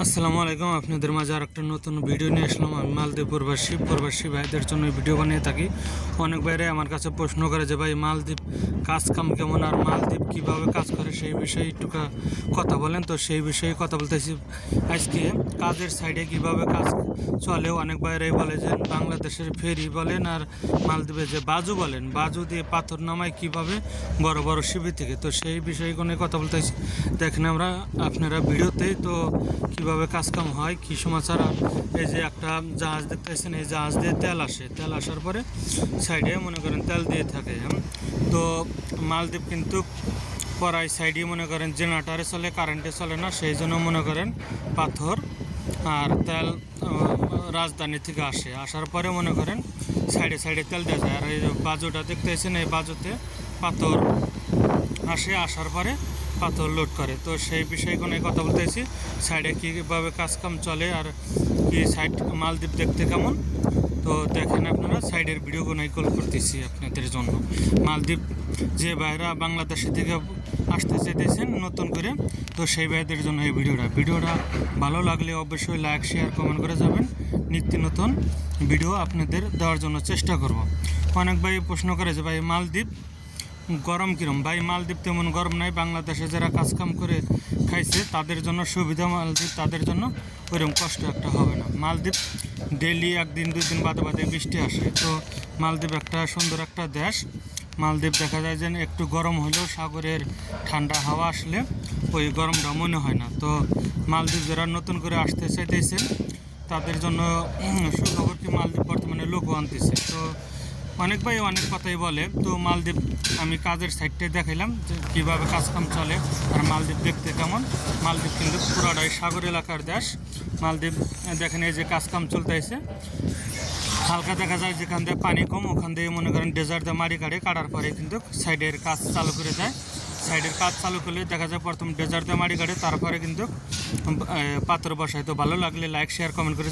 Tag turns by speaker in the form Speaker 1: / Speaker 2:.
Speaker 1: আসসালামু আলাইকুম, আপনাদের মাঝে আর একটা নতুন ভিডিও নিয়ে আসলাম। আমি মালদ্বীপ প্রবাসী প্রবাসী ভাইদের জন্য ভিডিও বানিয়ে থাকি। অনেক বাইরে আমার কাছে প্রশ্ন করে যে, ভাই, মালদ্বীপ কাজ কাম কেমন আর মালদ্বীপ কীভাবে কাজ করে? সেই বিষয়ে একটু কা- কথা বলেন। তো সেই বিষয়ে কথা বলতেছি। আজকে কাজের সাইডে কীভাবে কাজ চলে? অনেক বাইরেই বলে যে, বাংলাদেশের ফেরি বলেন আর মালদ্বীপে যে বাজু বলেন, বাজু দিয়ে পাথর নামায় কীভাবে? বড় বড় শিবির থেকে। তো সেই বিষয়ে কোনো কথা বলতেছি। দেখেন আমরা, আপনারা ভিডিওতেই তো কীভাবে কাজকাম হয়, কী সমাচার এই যে একটা জাহাজ দেখতেছেন, এই জাহাজ দিয়ে তেল আসে। তেল আসার পরে সাইডে মনে করেন তেল দিয়ে থাকে তো মালদ্বীপ কিন্তু পরাই সাইডে মনে করেন জেনারেটারে চলে, কারেন্টে চলে না, সেই জন্য মনে করেন পাথর আর তেল রাজধানী থেকে আসে। আসার পরে মনে করেন সাইডে সাইডে তেল দেওয়া যায়। আর এই বাজুটা দেখতেছেন, এই বাজুতে পাথর আসে, আসার পরে পাথর লোড করে। তো সেই বিষয়ে কোনো কথা বলতেছি সাইডে কীভাবে কাজকাম চলে আর কি সাইড মালদ্বীপ দেখতে কেমন? তো দেখেন আপনারা সাইডের ভিডিওগুলো কল করতেছি আপনাদের জন্য। মালদ্বীপ যে ভাইরা বাংলাদেশ থেকে আসতে চাইতেছেন নতুন করে, তো সেই ভাইদের জন্য এই ভিডিওটা। ভিডিওটা ভালো লাগলে অবশ্যই লাইক শেয়ার কমেন্ট করে যাবেন। নিত্য নতুন ভিডিও আপনাদের দেওয়ার জন্য চেষ্টা করব। অনেক ভাই প্রশ্ন করে যে, ভাই, মালদ্বীপ গরম কিরম? ভাই, মালদ্বীপ তেমন গরম নাই, বাংলাদেশে যারা কাজকাম করে খাইছে, তাদের জন্য সুবিধা মালদ্বীপ, তাদের জন্য ওইরকম কষ্ট একটা হবে না। মালদ্বীপ ডেলি একদিন দুই দিন বাদে বাদে বৃষ্টি আসে। তো মালদ্বীপ একটা সুন্দর একটা দেশ। মালদ্বীপ দেখা যায় যে একটু গরম হলেও সাগরের ঠান্ডা হাওয়া আসলে ওই গরমটা মনে হয় না। তো মালদ্বীপ যারা নতুন করে আসতে চাইতেছেন তাদের জন্য সুখবর কি মালদ্বীপ বর্তমানে লোকও আনতেছে। তো অনেক ভাই অনেক কথাই বলে। তো মালদ্বীপ আমি কাজের সাইডটাই দেখাইলাম যে কীভাবে কাজকাম চলে আর মালদ্বীপ দেখতে কেমন। মালদ্বীপ কিন্তু পুরাটাই সাগর এলাকার দেশ। মালদ্বীপ দেখেন এই যে কাজকাম চলতেছে হালকা দেখা যায় যেখান থেকে পানি কম, ওখান থেকে মনে করেন ডেজার্ট দিয়ে মারি কাটে, কাটার পরে কিন্তু সাইডের কাজ চালু করে দেয়। সাইডের কাজ চালু করলে দেখা যায় প্রথম ডেজার্ট দিয়ে মারি কাটে, তারপরে কিন্তু পাত্র বসায় তো ভালো লাগলে লাইক শেয়ার কমেন্ট করে